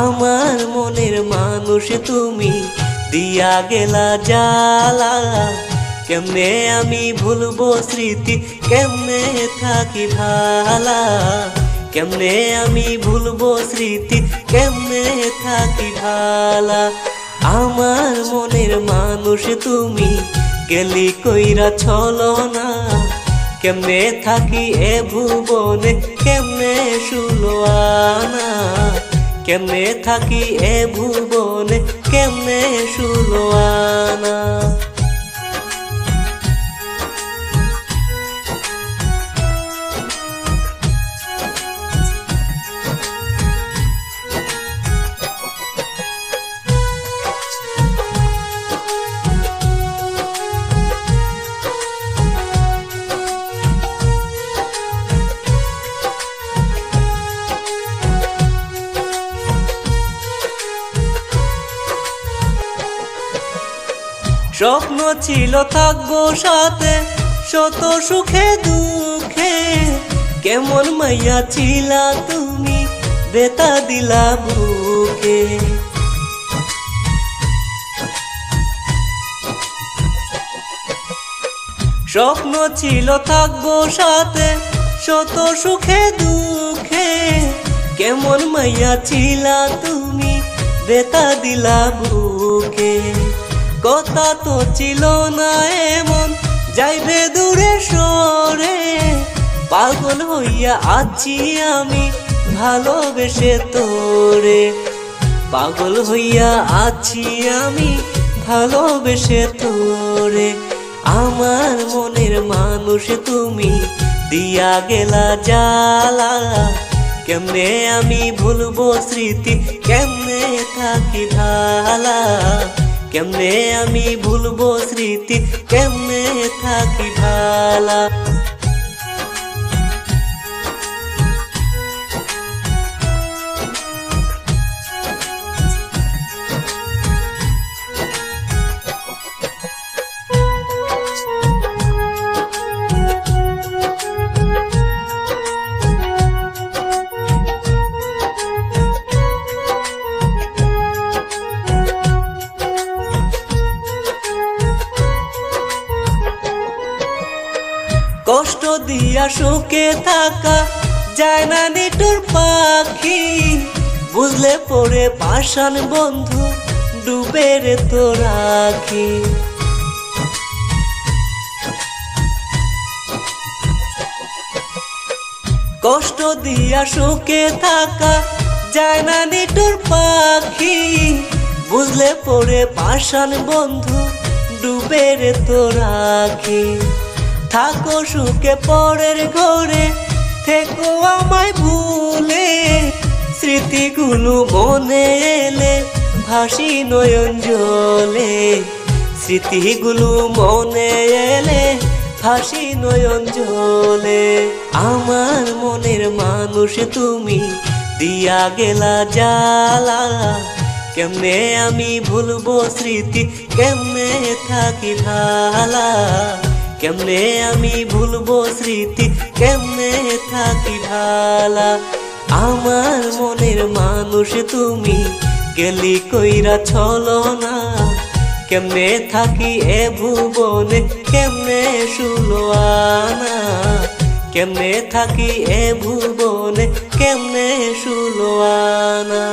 আমার মনের মানুষ তুমি দিয়া গেলা জালা কেমনে আমি ভুলবো স্মৃতি? কেমনে থাকি ভালা কেমনে আমি ভুলবো স্মৃতি? কেমনে থাকি ভালা আমার মনের মানুষ তুমি, গেলি কইরা ছলো না। কেমনে থাকি এ ভুবনে? কেমনে শুলোয়ানা কেমনে থাকি এ ভুবনে? কেমনে শুলোয়ানা স্বপ্ন ছিল থাকব সাথে, শত সুখে, দুঃখে। কেমন মাইয়া ছিলা তুমি, বেতা দিলা বুকে। স্বপ্ন ছিল থাকব সাথে, শত সুখে, দুঃখে। কেমন মাইয়া ছিলা তুমি, বেতা দিলা বুকে। কথা তো ছিল না এমন। যাইবে দূরে সরে, পাগল হইয়া আছি আমি, ভালোবেসে তোরে। পাগল হইয়া আছি আমি, ভালোবেসে তোরে। আমার মনের মানুষ তুমি, দিয়া গেলা জালা কেমনে আমি ভুলবো স্মৃতি, কেমনে থাকি ভালা কেমনে আমি ভুলবো স্মৃতি? কেমনে থাকি ভালা? দিয়া সুখে থাকা যায় না নিটুর পাখি, বুঝলে পড়ে পাষাণ বন্ধু ডুবে রে তো রাখি কষ্ট দিয়া সুখে থাকা যায় না নিটুর পাখি, বুঝলে পড়ে পাষাণ বন্ধু ডুবে রে তো রাখি থাকো সুখে পরের ঘরে। থেকো আমায় ভুলে, স্মৃতিগুলো মনে এলে, ভাসি নয়ন জলে স্মৃতিগুলো মনে এলে হাসি নয়ন জলে আমার মনের মানুষ তুমি, দিয়া গেলা জালা কেমনে আমি ভুলবো স্মৃতি, কেমনে থাকি ভালা কেমনে আমি ভুলবো স্মৃতি? কেমনে থাকি ভালা আমার মনের মানুষ তুমি, গেলি কইরা ছলো না। কেমনে থাকি এ ভুবনে? কেমনে শুলোয়ানা কেমনে থাকি এ ভুবনে? কেমনে শুলোয়ানা